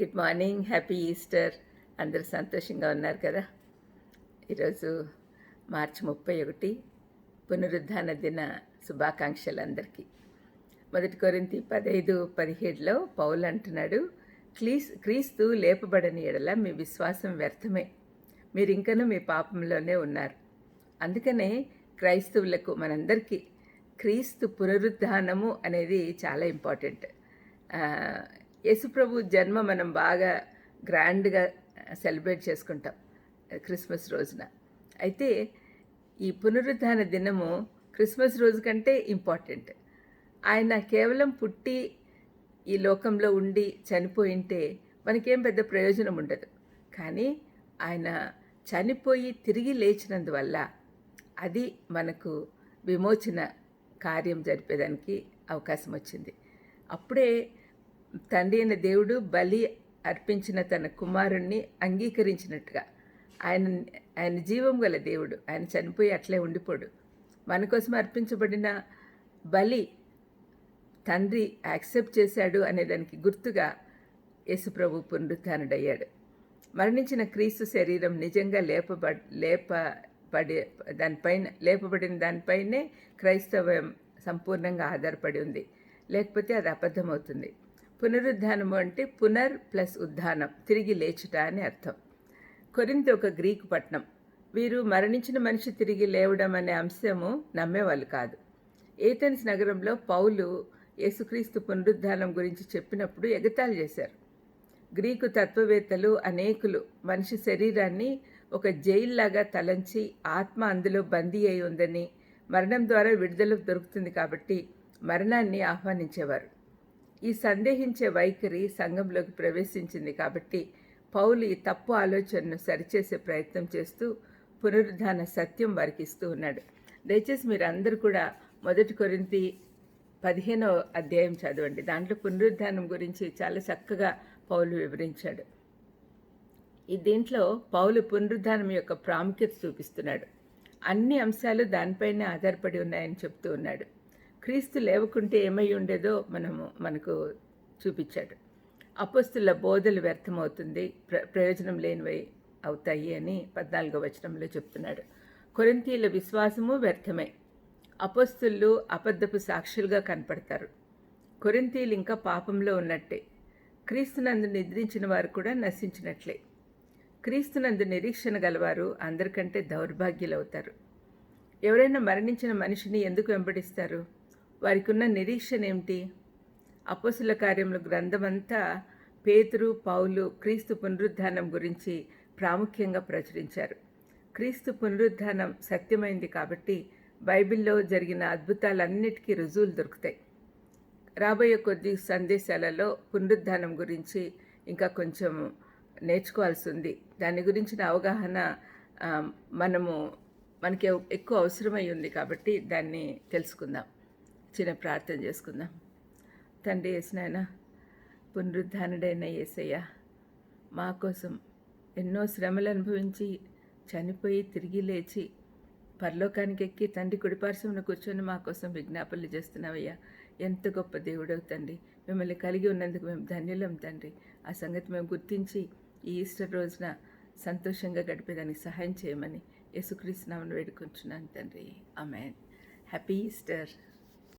Good morning happy Easter అందరూ సంతోషంగా ఉన్నారు కదా? ఈరోజు మార్చి ముప్పై ఒకటి పునరుద్ధాన దిన శుభాకాంక్షలు అందరికీ. మొదటి కొరింతి పదహైదు పదిహేడులో పౌలు అంటున్నాడు క్లీస్ క్రీస్తు లేపబడని ఎడల మీ విశ్వాసం వ్యర్థమే. మీరు ఇంకనూ మీ పాపంలోనే ఉన్నారు. అందుకనే క్రైస్తవులకు మనందరికీ క్రీస్తు పునరుద్ధానము అనేది చాలా ఇంపార్టెంట్. యేసుప్రభు జన్మ మనం బాగా గ్రాండ్గా సెలబ్రేట్ చేసుకుంటాం క్రిస్మస్ రోజున. అయితే ఈ పునరుద్ధాన దినము క్రిస్మస్ రోజు కంటే ఇంపార్టెంట్. ఆయన కేవలం పుట్టి ఈ లోకంలో ఉండి చనిపోయింటే మనకేం పెద్ద ప్రయోజనం ఉండదు. కానీ ఆయన చనిపోయి తిరిగి లేచినందువల్ల అది మనకు విమోచన కార్యం జరిపేదానికి అవకాశం వచ్చింది. అప్పుడే తండ్రి అయిన దేవుడు బలి అర్పించిన తన కుమారుణ్ణి అంగీకరించినట్టుగా. ఆయన ఆయన జీవం గల దేవుడు. ఆయన చనిపోయి అట్లే ఉండిపోడు. మన కోసం అర్పించబడిన బలి తండ్రి యాక్సెప్ట్ చేశాడు అనే దానికి గుర్తుగా యేసుప్రభు పునరుత్డయ్యాడు. మరణించిన క్రీస్తు శరీరం నిజంగా లేపబ లేపబడే దానిపైన లేపబడిన దానిపైనే క్రైస్తవం సంపూర్ణంగా ఆధారపడి ఉంది. లేకపోతే అది అబద్ధమవుతుంది. పునరుద్ధానము అంటే పునర్ ప్లస్ ఉద్ధానం తిరిగి లేచుట అని అర్థం. కొరింత ఒక గ్రీకు పట్టణం వీరు మరణించిన మనిషి తిరిగి లేవడం అనే అంశము నమ్మేవాళ్ళు కాదు. ఏథెన్స్ నగరంలో పౌలు యేసుక్రీస్తు పునరుద్ధానం గురించి చెప్పినప్పుడు ఎగతాళి చేశారు. గ్రీకు తత్వవేత్తలు అనేకులు మనిషి శరీరాన్ని ఒక జైల్లాగా తలంచి ఆత్మ అందులో బందీ అయి ఉందని మరణం ద్వారా విడుదల దొరుకుతుంది కాబట్టి మరణాన్ని ఆహ్వానించేవారు. ఈ సందేహించే వైఖరి సంఘంలోకి ప్రవేశించింది కాబట్టి పౌలు ఈ తప్పు ఆలోచనను సరిచేసే ప్రయత్నం చేస్తూ పునరుద్ధాన సత్యం వారికి ఇస్తూ ఉన్నాడు. దయచేసి మీరు అందరూ కూడా మొదటి కొరింతి పదిహేనో అధ్యాయం చదవండి. దాంట్లో పునరుద్ధానం గురించి చాలా చక్కగా పౌలు వివరించాడు. ఈ దీంట్లో పౌలు పునరుద్ధానం యొక్క ప్రాముఖ్యత చూపిస్తున్నాడు. అన్ని అంశాలు దానిపైనే ఆధారపడి ఉన్నాయని చెప్తూ ఉన్నాడు. క్రీస్తు లేవకుంటే ఏమై ఉండేదో మనము మనకు చూపించాడు. అపస్తుల బోధలు వ్యర్థమవుతుంది ప్ర ప్రయోజనం లేనివై అవుతాయి అని పద్నాలుగో వచనంలో చెప్తున్నాడు. కొరింతీల విశ్వాసము వ్యర్థమే. అపస్తులు అబద్ధపు సాక్షులుగా కనపడతారు. కొరింతీలు ఇంకా పాపంలో ఉన్నట్టే. క్రీస్తునందు నిద్రించిన వారు కూడా నశించినట్లే. క్రీస్తునందు నిరీక్షణ గలవారు అందరికంటే దౌర్భాగ్యులవుతారు. ఎవరైనా మరణించిన మనిషిని ఎందుకు వెంబడిస్తారు? వారికి ఉన్న నిరీక్షణ ఏమిటి అపోసుల కార్యముల గ్రంథమంతా పేతురు పౌలు క్రీస్తు పునరుద్ధానం గురించి ప్రాముఖ్యంగా ప్రచురించారు. క్రీస్తు పునరుద్ధానం సత్యమైంది కాబట్టి బైబిల్లో జరిగిన అద్భుతాలన్నిటికీ రుజువులు దొరుకుతాయి. రాబోయే కొద్ది సందేశాలలో పునరుద్ధానం గురించి ఇంకా కొంచెం నేర్చుకోవాల్సి ఉంది. దాని గురించిన అవగాహన మనము మనకి ఎక్కువ అవసరమై ఉంది కాబట్టి దాన్ని తెలుసుకుందాం. చిన్న ప్రార్థన చేసుకుందాం. తండ్రి వేసినాయన పునరుద్ధానుడైన యేసయ్య మా కోసం ఎన్నో శ్రమలు అనుభవించి చనిపోయి తిరిగి లేచి పరలోకానికి ఎక్కి తండ్రి కుడిపార్శ్వమున కూర్చొని మా కోసం విజ్ఞాపనలు చేస్తున్నావయ్యా. ఎంత గొప్ప దేవుడవు తండ్రి. మిమ్మల్ని కలిగి ఉన్నందుకు మేము ధన్యులం తండ్రి. ఆ సంగతి మేము గుర్తించి ఈ ఈస్టర్ రోజున సంతోషంగా గడిపేదానికి సహాయం చేయమని యేసుక్రీస్తునామను వేడుకుంటున్నాను తండ్రి. Amen happy Easter.